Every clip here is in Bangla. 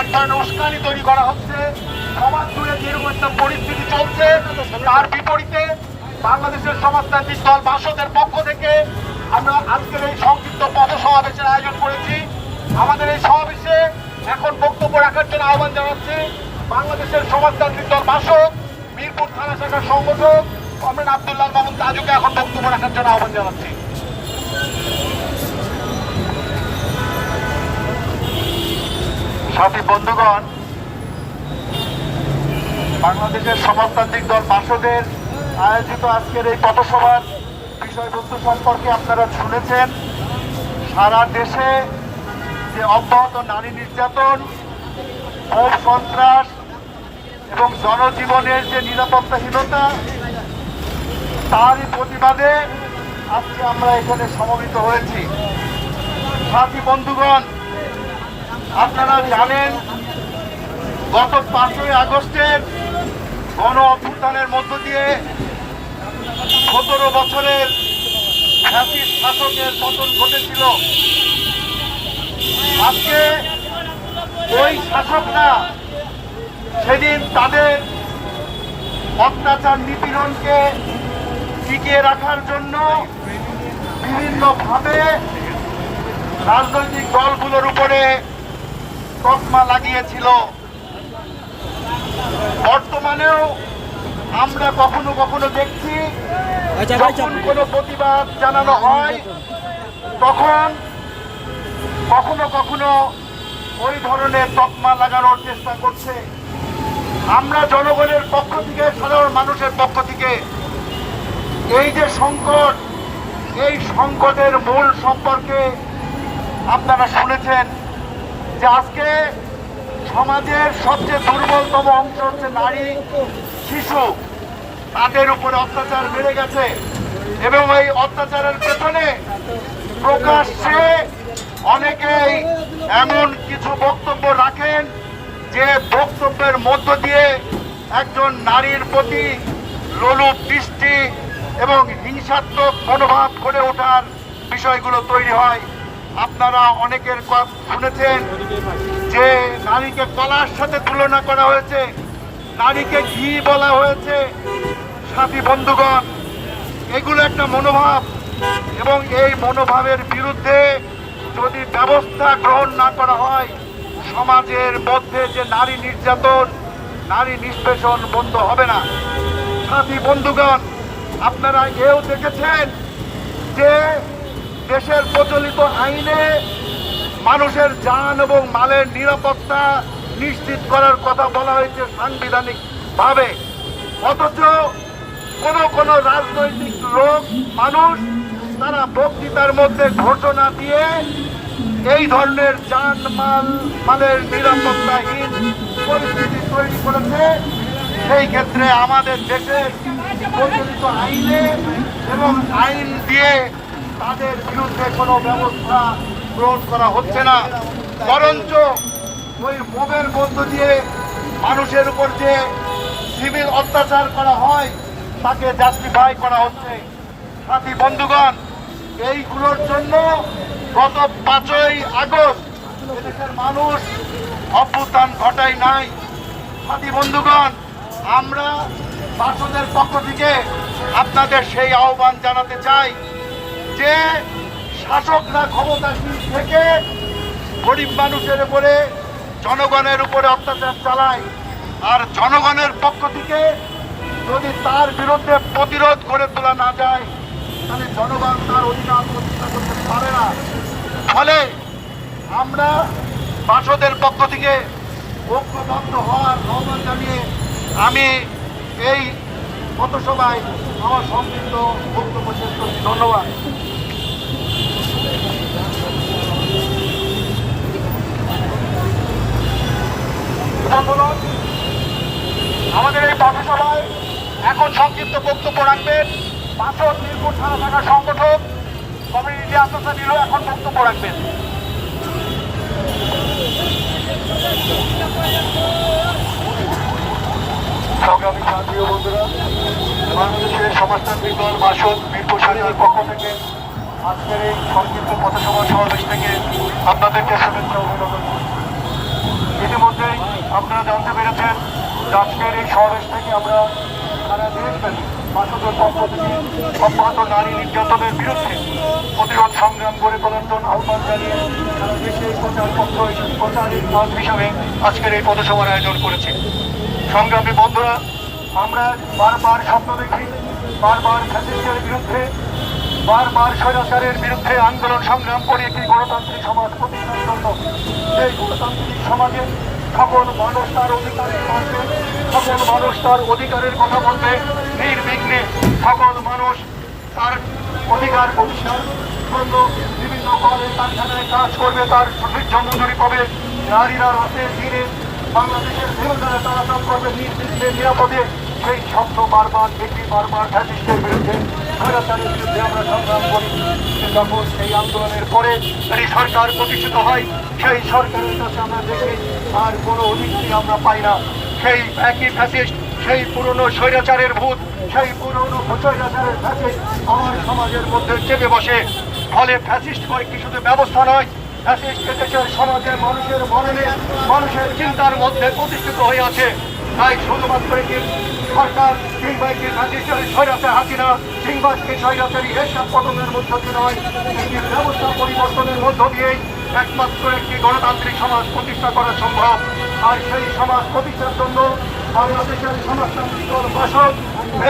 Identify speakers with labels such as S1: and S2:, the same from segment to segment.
S1: এক ধরনের উস্কানি তৈরি করা হচ্ছে। সমাজ জুড়ে যেরকম একটা পরিস্থিতি চলছে। তার বিপরীতে বাংলাদেশের সমাজতান্ত্রিক দল বাসদের পক্ষ থেকে আমরা আজকের এই সংক্ষিপ্ত পথ সমাবেশের আয়োজন করেছি। আমাদের এই সমাবেশে এখন বক্তব্য রাখার জন্য আহ্বান জানাচ্ছি বাংলাদেশের সমাজতান্ত্রিক দল বাসক মিরপুর থানা শাখার সংগঠক, কমরেড আবদুল্লাহ মামুন তাজুকে এখন বক্তব্য রাখার জন্য আহ্বান জানাচ্ছি। সাথী বন্ধুগণ, বাংলাদেশের সমাজতান্ত্রিক দল বাসদের আয়োজিত আজকের এই পথসভার বিষয়বস্তু সম্পর্কে আপনারা শুনেছেন। সারা দেশে যে অব্যাহত নারী নির্যাতন ভোট সন্ত্রাস এবং জনজীবনের যে নিরাপত্তাহীনতা, তারই প্রতিবাদে আজকে আমরা এখানে সমবেত হয়েছি। সাথী বন্ধুগণ আপনারা জানেন, গত পাঁচই আগস্টের গণ অভ্যুত্থানের মধ্য দিয়ে সতেরো বছরের ফ্যাসিস্ট শাসকের পতন ঘটেছিল। আজকে ওই শাসকরা সেদিন তাদের অত্যাচার নিপীড়নকে টিকিয়ে রাখার জন্য বিভিন্নভাবে রাজনৈতিক দলগুলোর উপরে তকমা লাগিয়েছিল। বর্তমানেও আমরা কখনো কখনো দেখছি যখন কোনো প্রতিবাদ জানানো হয় তখন কখনো কখনো ওই ধরনের তকমা লাগানোর চেষ্টা করছে। আমরা জনগণের পক্ষ থেকে সাধারণ মানুষের পক্ষ থেকে এই যে সংকট এই সংকটের মূল সম্পর্কে আপনারা শুনেছেন। যে আজকে সমাজের সবচেয়ে দুর্বলতম অংশ হচ্ছে নারী, শিশু। তাদের উপরে অত্যাচার বেড়ে গেছে। এবং এই অত্যাচারের পেছনে প্রকাশ্যে অনেকেই এমন কিছু বক্তব্য রাখেন যে বক্তব্যের মধ্য দিয়ে একজন নারীর প্রতি লোলুপ দৃষ্টি এবং হিংসাত্মক মনোভাব গড়ে ওঠার বিষয়গুলো তৈরি হয়। আপনারা অনেকের শুনেছেন যে নারীকে কলার সাথে তুলনা করা হয়েছে, নারীকে ঘি বলা হয়েছে। সাথী বন্ধুগণ, এগুলো একটা মনোভাব এবং এই মনোভাবের বিরুদ্ধে যদি ব্যবস্থা গ্রহণ না করা হয়, সমাজের মধ্যে যে নারী নির্যাতন, নারী নিষ্পেষণ বন্ধ হবে না। সাথী বন্ধুগণ, আপনারা এও দেখেছেন যে দেশের প্রচলিত আইনে মানুষের যান এবং মালের নিরাপত্তা নিশ্চিত করার কথা বলা হয়েছে সাংবিধানিক ভাবে অথচ কোন কোন রাজনৈতিক লোক মানুষ তারা বক্তৃতার মধ্যে ঘোষণা দিয়ে এই ধরনের যান মাল, মালের নিরাপত্তাহীন পরিস্থিতি তৈরি করেছে। সেই ক্ষেত্রে আমাদের দেশের প্রচলিত আইনে এবং আইন দিয়ে তাদের বিরুদ্ধে কোনো ব্যবস্থা গ্রহণ করা হচ্ছে না। বরঞ্চ ওই মোবের মধ্য দিয়ে মানুষের উপর যে সিভিল অত্যাচার করা হয়, তাকে জাস্টিফাই করা হচ্ছে। সাথী বন্ধুগণ, এইগুলোর জন্য গত পাঁচই আগস্ট এদেশের মানুষ অভ্যুত্থান ঘটাই নাই। সাথী বন্ধুগণ, আমরা বাসদের পক্ষ থেকে আপনাদের সেই আহ্বান জানাতে চাই। যে শাসকরা ক্ষমতাসীন থেকে গরিব মানুষের উপরে, জনগণের উপরে অত্যাচার চালায়, আর জনগণের পক্ষ থেকে যদি তার বিরুদ্ধে প্রতিরোধ করে তোলা না যায়, তাহলে জনগণ তার অধিকার প্রতিষ্ঠা করতে পারে না। ফলে আমরা বাসদের পক্ষ থেকে ঐক্যবদ্ধ হওয়ার আহ্বান জানিয়ে আমি এই পথসভায় আমার সংক্ষিপ্ত বক্তব্য শেষ করছি। ধন্যবাদ বন্ধুগণ, আমাদের এই পথসভায় এখন সংক্ষিপ্ত বক্তব্য রাখবেন বাসদ মিরপুর থানা শাখার এখন বক্তব্য রাখবেন সংগ্রামী সাথী ও বন্ধুরা
S2: সমাজতান্ত্রিক দল বাসদ বীরপুর শাখার পক্ষ থেকে আজকের এই সংক্ষিপ্ত সমাবেশ থেকে আপনাদেরকে শুভেচ্ছা অভিনন্দন। ইতিমধ্যেই আপনারা জানতে পেরেছেন আজকের এই সমাবেশ থেকে আমরা সারা দেশব্যাপী প্রতিরোধ সংগ্রাম বন্ধুরা আমরা বারবার স্বপ্ন দেখি বারবার ফ্যাসিস্টের বিরুদ্ধে বারবার স্বৈরাচারের বিরুদ্ধে আন্দোলন সংগ্রাম করে একটি গণতান্ত্রিক সমাজ প্রতিষ্ঠার জন্য এই গণতান্ত্রিক সমাজে সকল মানুষ তার অধিকারের বলবে সকল মানুষ তার অধিকারের কথা বলবে নির্বিঘ্নে সকল মানুষ তার অধিকার প্রতিষ্ঠার জন্য বিভিন্ন কলে কারখানায় কাজ করবে, তার সঠিক মজুরি পাবে। নারীরা রাতে দিনে বাংলাদেশের বিরুদ্ধে চলাচল করবে নির্বিঘ্নে নিরাপদে। সেই শব্দ বারবার দেখি বারবার ফ্যাসিস্টের বিরুদ্ধে। স্বৈরাচারের বিরুদ্ধে আমরা সংগ্রাম করি। যখন সেই আন্দোলনের পরে এই সরকার প্রতিষ্ঠিত হয়, সেই সরকারের কাছে আমরা দেখি, আর কোনো অধিকারই আমরা পাই না। সেই একই ফ্যাসিস্ট সেই পুরনো স্বৈরাচারের ভূত, সেই পুরনো স্বৈরাচারের ফ্যাসিস্ট আমার সমাজের মধ্যে চেপে বসে। ফলে ফ্যাসিস্ট কয়েকটি শুধু ব্যবস্থা নয় ফ্যাসিস্ট দেশের সমাজে মানুষের মননে মানুষের চিন্তার মধ্যে প্রতিষ্ঠিত হয়ে আছে। তাই শুধুমাত্র একটি সরকার কিংবা একটি ফ্যাসিস্টের স্বৈরাচার হাসিনা কিংবা একটি স্বৈরাচারী এসব পতনের মধ্য দিয়ে নয় একটি ব্যবস্থা পরিবর্তনের মধ্য দিয়েই একমাত্র একটি গণতান্ত্রিক সমাজ প্রতিষ্ঠা করা সম্ভব। আর সেই সমাজ প্রতিষ্ঠার জন্য বাংলাদেশের সমাজতান্ত্রিক বাসক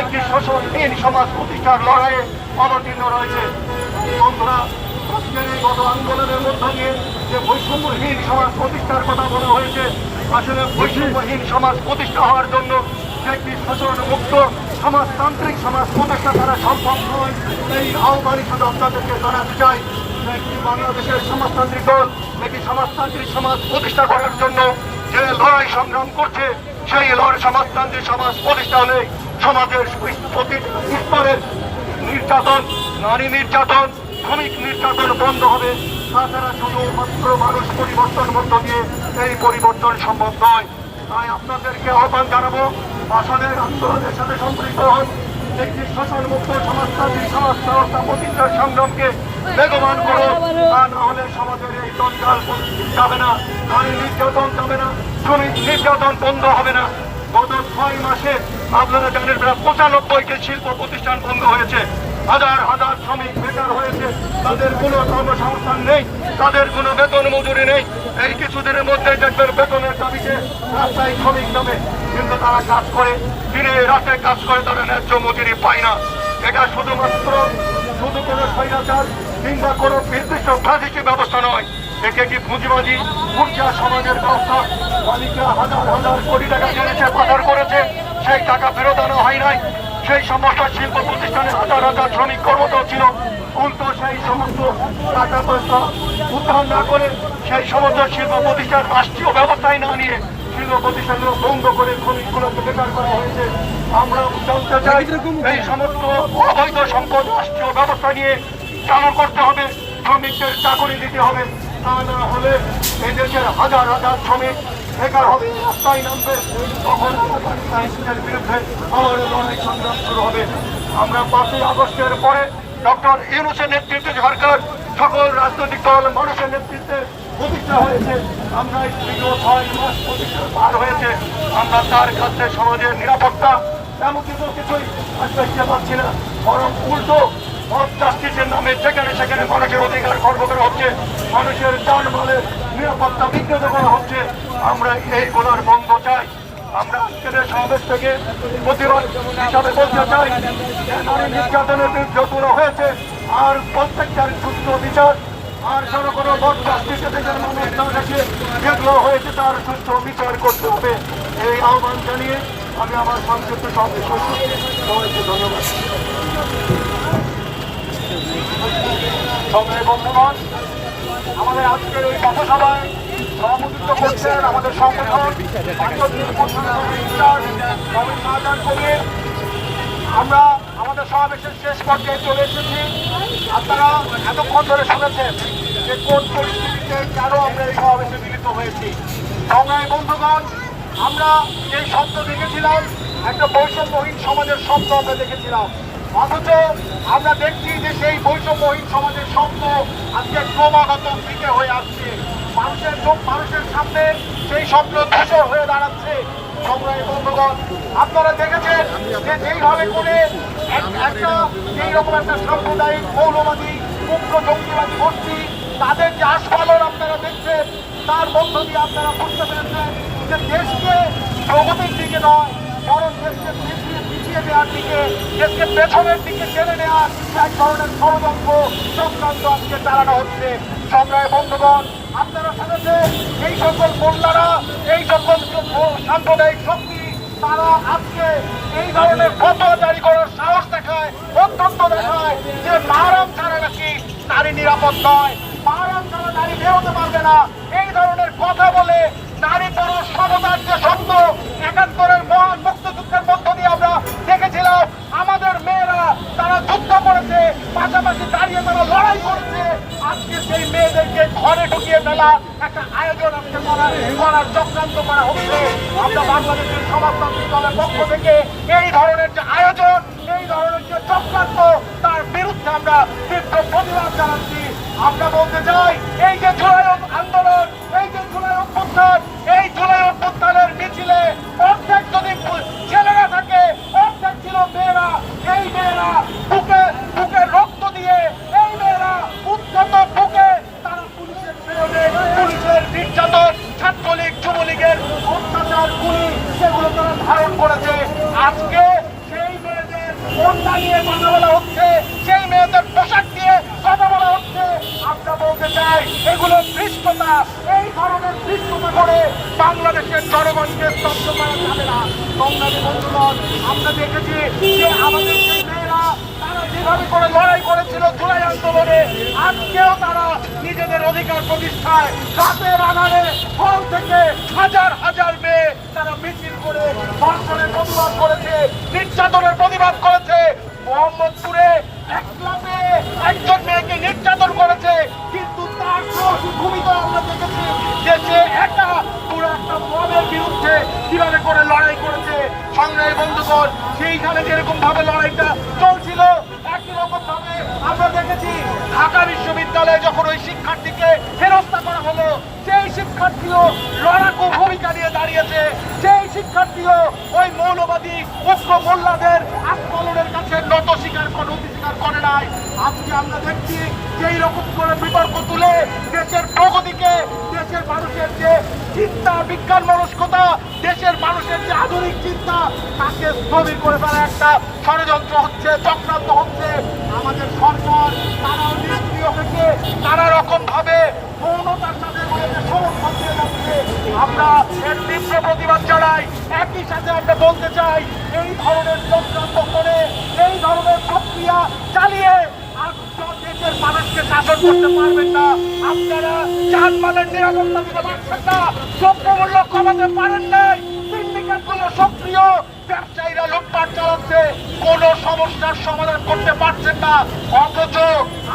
S2: একটি শোষণহীন সমাজ প্রতিষ্ঠার লড়াইয়ে অবতীর্ণ রয়েছে। বন্ধুরা, আজকের এই গত আন্দোলনের মধ্য দিয়ে যে বৈষম্যহীন সমাজ প্রতিষ্ঠার কথা বলা হয়েছে, আসলে বৈষম্যহীন সমাজ প্রতিষ্ঠা হওয়ার জন্য একটি শোষণ মুক্ত সমাজতান্ত্রিক সমাজ প্রতিষ্ঠা করা সম্ভব নয়। এই আহ্বানই শুধু আপনাদেরকে জানাতে চাই একটি বাংলাদেশের সমাজতান্ত্রিক দল, একটি সমাজতান্ত্রিক সমাজ প্রতিষ্ঠা করার জন্য যে লড়াই সংগ্রাম করছে সেই লড়াই সমাজতান্ত্রিক সমাজ প্রতিষ্ঠা হলে সমাজের স্তরের নির্যাতন, নারী নির্যাতন, শ্রমিক নির্যাতন বন্ধ হবে। তাছাড়া শুধুমাত্র মানুষ পরিবর্তন মধ্য দিয়ে এই পরিবর্তন সম্ভব নয়। তাই আপনাদেরকে আহ্বান জানাব, আসনের আন্দোলনের সাথে সম্পৃক্ত হন। একটি শোষণ মুক্ত সমাজতান্ত্রিক সমাজ ব্যবস্থা প্রতিষ্ঠার সংগ্রামকে বেগবান করো, তা না হলে সমাজের এই দলকাল যাবে না, নারী নির্যাতন যাবে না, শ্রমিক নির্যাতন বন্ধ হবে না। গত ছয় মাসে আপনারা জানেন প্রায় পঁচানব্বইটি শিল্প প্রতিষ্ঠান বন্ধ হয়েছে। হাজার হাজার শ্রমিক বেকার হয়েছে, তাদের কোনো কর্মসংস্থান নেই, তাদের কোনো বেতন মজুরি নেই। এই কিছুদিনের মধ্যে দেখবেন বেতনের দাবিতে রাস্তায় শ্রমিক নামে, কিন্তু তারা কাজ করে, দিনে রাতে কাজ করে, তারা ন্যায্য মজুরি পায় না। এটা শুধুমাত্র, শুধু কোনো স্বৈরাচার কিংবা কোনো নির্দিষ্ট প্রাদেশিক ব্যবস্থা নয়। একে কি পুঁজিবাজি পূর্জা সমাজের ব্যবস্থা মালিকরা হাজার হাজার কোটি টাকা জেনেছে পাচার করেছে সেই টাকা ফেরত আনা হয় নাই। সেই সমস্ত শিল্প প্রতিষ্ঠানে হাজার হাজার শ্রমিক কর্মরত ছিল। উল্টো সেই সমস্ত টাকা পয়সা উদ্ধার না করে সেই সমস্ত শিল্প প্রতিষ্ঠান রাষ্ট্রীয় ব্যবস্থায় না নিয়ে শিল্প প্রতিষ্ঠানগুলো বন্ধ করে শ্রমিকগুলোকে বেকার করা হয়েছে। আমরা জানতে চাই এই সমস্ত অবৈধ সম্পদ রাষ্ট্রীয় ব্যবস্থা নিয়ে চালু করতে হবে, শ্রমিকদের চাকরি দিতে হবে, তা না হলে এই দেশের হাজার হাজার শ্রমিক বেকার হবে, রাস্তায় নামবে, তখন সায়েন্সের বিরুদ্ধে আবার লড়াই সংগ্রাম শুরু হবে। আমরা পাঁচই আগস্টের পরে ডক্টর ইউনুসের নেতৃত্বে সরকার, সকল রাজনৈতিক দল মানুষের নেতৃত্বে প্রতিষ্ঠা হয়েছে। আমরা দীর্ঘ ছয় মাস প্রতিষ্ঠা পার হয়েছে। আমরা তার কাছে সমাজের নিরাপত্তা এমন কিছু কিছুই আশ্বাস পাচ্ছি না, বরং উল্টো জাস্টিসের নামে যেখানে সেখানে মানুষের অধিকার খর্ব করা হচ্ছে, মানুষের যানবাহনের নিরাপত্তা বিঘ্নিত করা হচ্ছে। আমরা এইগুলোর বন্ধ চাই। আমরা আজকের সমাবেশ চাই নারী নির্যাতনের হয়েছে। আর প্রত্যেকটার সুস্থ বিচার, আর কোনো মত জাস্টিসে দেশের মানুষ না দেখে যেগুলো হয়েছে, তার সুস্থ বিচার করতে হবে। এই আহ্বান আমি আমার সংক্ষিপ্ত। সবাইকে ধন্যবাদ। সংগ্রামী বন্ধুগণ, আমাদের আজকের এই পথসভায় সভাপতিত্ব করছেন আমাদের সংগঠন কবির আমরা আমাদের সমাবেশের শেষ পর্যায়ে চলে এসেছি। আপনারা এতক্ষণ ধরে শুনেছেন যে কোন পরিস্থিতিতে কেন আমরা এই সমাবেশে মিলিত হয়েছি। সংগ্রামী বন্ধুগণ, আমরা যে স্বপ্ন দেখেছিলাম, একটা বৈষম্যহীন সমাজের স্বপ্ন আমরা দেখেছিলাম। অথচ আমরা দেখছি যে সেই বৈষম্যহীন সমাজের স্বপ্ন আজকে ক্রমাগত ফিকে হয়ে আসছে। মানুষের চোখ, মানুষের সামনে সেই স্বপ্ন ধূসর হয়ে দাঁড়াচ্ছে বন্ধুগণ। আপনারা দেখেছেন যে যেইভাবে করে এক- একটা এইরকম একটা সাম্প্রদায়িক মৌলবাদী মুক্ত জঙ্গিবাদী গোষ্ঠী তাদের যে আস্ফালন আপনারা দেখছেন, তার মধ্য দিয়ে আপনারা বুঝতে পেরেছেন যে দেশকে প্রগতির দিকে নয়, বরং দেশকে পিছিয়ে দেওয়ার দিকে দেশকে পেছনের দিকে টেনে নেওয়ার এক ধরনের ষড়যন্ত্র চক্রান্ত আজকে চালানো হচ্ছে। সংগ্রামী বন্ধুগণ, আপনারা শুনেছেন, এই সকল মোল্লারা, এই সকল সাম্প্রদায়িক শক্তি, তারা আজকে এই ধরনের ফতোয়া জারি করার সাহস দেখায়, অত্যন্ত দেখায় যে মারাম ছাড়া নাকি নারী নিরাপদ নয়। মারাম ছাড়া নারী বেরোতে পারবে না। এই ধরনের কথা বলে নারী পুরুষ সমতার যে শব্দ, একাত্তরের মহান মুক্তিযুদ্ধের মধ্য দিয়ে আমরা দেখেছিলাম আমাদের মেয়েরা তারা যুদ্ধ করেছে পাশাপাশি দাঁড়িয়ে তারা লড়াই করেছে। আজকে সেই মেয়েদেরকে ঘরে ঢুকিয়ে ফেলা একটা আয়োজন আজকে চক্রান্ত করা হচ্ছে। আমরা বাংলাদেশের সমাজতান্ত্রিক দলের পক্ষ থেকে এই ধরনের যে আয়োজন, এই ধরনের যে চক্রান্ত, তার বিরুদ্ধে আমরা তীব্র প্রতিবাদ জানাচ্ছি। আমরা বলতে চাই, এই যে জুলাই আন্দোলন, এই যে জুলাই অভ্যুত্থান এই জুলাই অভ্যুত্থানের মিছিলে অর্ধেক যদি ছেলেরা থাকে অর্ধেক ছিল মেয়েরা এই মেয়েরা বুকে বুকে রক্ত দিয়ে এই মেয়েরা উদ্যত বুকে তারা পুলিশের প্রেরণে পুলিশের নির্যাতন ছাত্রলীগ যুবলীগের অত্যাচার গুলি সেগুলো তারা ধারণ করেছে আজকে সেই মেয়েদের ওড়না নিয়ে কথা বলা হচ্ছে, সেই মেয়েদের পোশাক দিয়ে কথা বলা হচ্ছে। আমরা বলতে চাই, এগুলো পৃষ্ঠতা এই ধরনের পৃষ্ঠতা করে বাংলাদেশের জনগণকে স্তব্ধ করা যাবে না। সংগ্রামী বন্ধুগণ, আমরা দেখেছি যে আমাদের সেই মেয়েরা যেভাবে করে লড়াই করেছিল জুলাই আন্দোলনে, আজকেও তারা নিজেদের অধিকার প্রতিষ্ঠায় রাতের আধারে হল থেকে হাজার হাজার মেয়ে তারা মিছিল করে ধর্ষণের প্রতিবাদ করেছে, নির্যাতনের প্রতিবাদ করেছে মোহাম্মদপুরে একজন মেয়েকে নির্যাতন করেছে, কিন্তু তার ভূমিকা আমরা দেখেছি যে সে একা পুরো একটা মবের বিরুদ্ধে কীভাবে করে লড়াই করেছে, সংগ্রামী বন্ধুগণ, সেইখানে যেরকম ভাবে লড়াইটা চলছিল, একই রকম ভাবে আমরা দেখেছি ঢাকা বিশ্ববিদ্যালয়ে যখন ওই শিক্ষার্থীকে হেনস্থা করা হলো, সেই শিক্ষার্থীও লড়াকু ভূমিকা নিয়ে দাঁড়িয়েছে, সেই শিক্ষার্থীও ওই মৌলবাদী উগ্র মোল্লাদের আন্দোলনের কাছে নত স্বীকার করে নতি স্বীকার করে নাই আজকে আমরা দেখছি যে রকম করে বিতর্ক তুলে দেশের প্রগতিকে, দেশের মানুষের যে চিন্তা, বিজ্ঞান মনস্কতা, দেশের মানুষের যে আধুনিক চিন্তা, তাকে স্থবির করে ফেলা একটা ষড়যন্ত্র হচ্ছে, চক্রান্ত হচ্ছে। আমাদের সরকার তারাও নিষ্ক্রিয় থেকে নানা রকম ভাবে মৌনতার সাথে সমর্থন দিয়ে যাচ্ছে। আমরা এর তীব্র প্রতিবাদ জানাই। একই সাথে আমরা বলতে চাই, এই ধরনের চক্রান্ত করে, এই ধরনের প্রক্রিয়া চালিয়ে দেশের মানুষকে শাসন করতে পারবেন না। আপনারা জানমালের নিরাপত্তা দিতে পারছেন না। দ্রব্যমূল্য কমাতে পারেন নাই। সিন্ডিকেটগুলো সক্রিয়। ব্যবসায়ীরা লুটপাট চালাচ্ছে। কোন সমস্যার সমাধান করতে পারছেন না। অথচ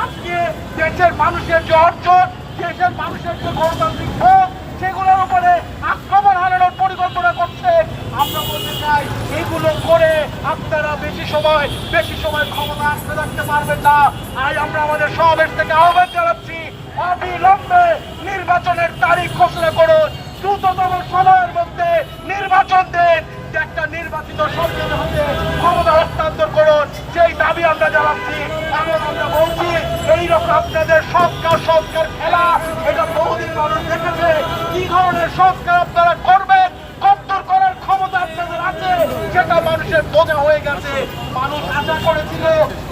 S2: আজকে দেশের মানুষের যে অর্জন, দেশের মানুষের যে গণতান্ত্রিক ভোট, সেগুলোর উপরে আক্রমণ হারানোর পরিকল্পনা করছে চাই এগুলো করে আপনারা বেশি সময় বেশি সময় ক্ষমতা আঁকড়ে রাখতে পারবেন না। আজ আমরা আমাদের সমাবেশ থেকে আহ্বান জানাচ্ছি, অবিলম্বে নির্বাচনের তারিখ ঘোষণা করুন। দ্রুততম সময়ের মধ্যে নির্বাচন দিন একটা নির্বাচিত সরকারের হাতে ক্ষমতা হস্তান্তর করুন। সেই দাবি আমরা জানাচ্ছি এবং আমরা বলছি, এইরকম আপনাদের সংস্কার সংস্কার খেলা, এটা বহুদিন মানুষ দেখেছে। কি ধরনের সংস্কার আপনারা করবেন কদ্দূর করার ক্ষমতা আপনাদের আছে সেটা মানুষের বোঝা হয়ে গেছে, মানুষ আশা করেছিল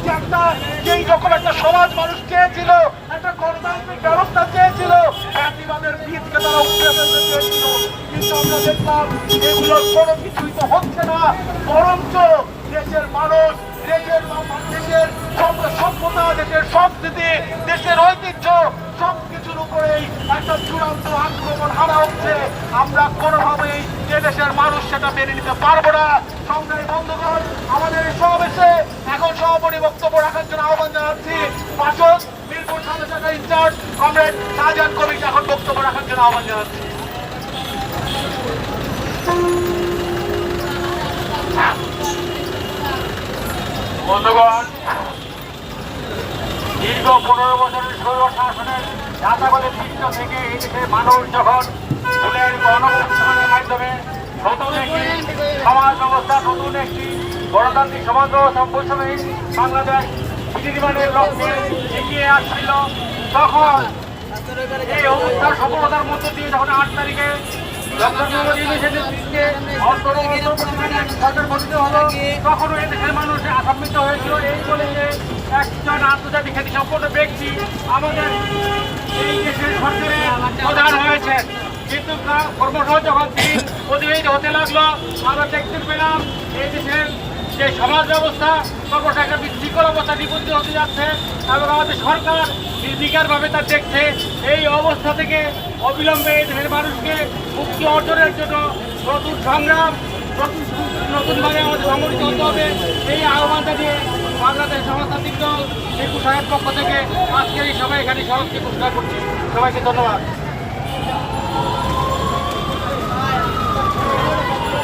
S2: যে একটা, যেই রকম একটা সমাজ মানুষ চেয়েছিল, একটা গণতান্ত্রিক ব্যবস্থা চেয়েছিল ফ্যাসিবাদের বীজকে তারা উঠে ফেলতে চেয়েছিল। কিন্তু আমরা কিছুই তো হচ্ছে না। বরঞ্চ দেশের মানুষ, দেশের দেশের সভ্য- সভ্যতা, দেশের সংস্কৃতি, দেশের ঐতিহ্য সব কিছুর উপরেই একটা চূড়ান্ত আক্রমণ হারা হচ্ছে। আমরা কোনোভাবেই এদেশের মানুষ সেটা মেনে নিতে পারব না, সংগ্রামী বন্ধুগণ আমাদের সমাবেশে এখন সভাপতি বক্তব্য রাখার জন্য আহ্বান জানাচ্ছি। পাশক মিরপুর সাথে শাখা ইনচার্জ কমরেড শাহজাহান কবিকে এখন বক্তব্য রাখার জন্য আহ্বান জানাচ্ছি। বন্ধুগণ, দীর্ঘ পনেরো বছরের সৌর শাসনের পৃষ্ঠ থেকে মানুষ যখন ফুলের গণপ্রতিষ্ঠানের নতুন একটি সমাজ ব্যবস্থা, নতুন একটি গণতান্ত্রিক সমাজ ব্যবস্থা বৈষম্যহীন বাংলাদেশ বিনির্মাণের আসছিল। তখন এই অবস্থার সফলতার মধ্য দিয়ে যখন আট তারিখে ডক্টর মোহাম্মদ মানুষ আশান্বিত হয়েছিল এই বলে যে একজন আন্তর্জাতিক খ্যাতি সম্পন্ন ব্যক্তি আমাদের হয়েছেন কিন্তু তা- যখন দিন অধিবাহিত হতে লাগল আমরা দেখতে পেলাম এই দেশের যে সমাজ ব্যবস্থা একটা বিশৃঙ্খল অবস্থা নিবন্ধিত হতে যাচ্ছে, এবং আমাদের সরকার নির্বিকারভাবে তা দেখছে। এই অবস্থা থেকে অবিলম্বে এই দেশের মানুষকে মুক্তি অর্জনের জন্য নতুন সংগ্রাম, নতুন নতুনভাবে আমাদের সংগঠিত হতে হবে। এই আহ্বান জানিয়ে বাংলাদেশ সমাজতান্ত্রিক দল, শেখু সাহেব পক্ষ থেকে আজকের এই সবাই এখানে সড়ককে ঘোষণা করছি। সবাইকে ধন্যবাদ।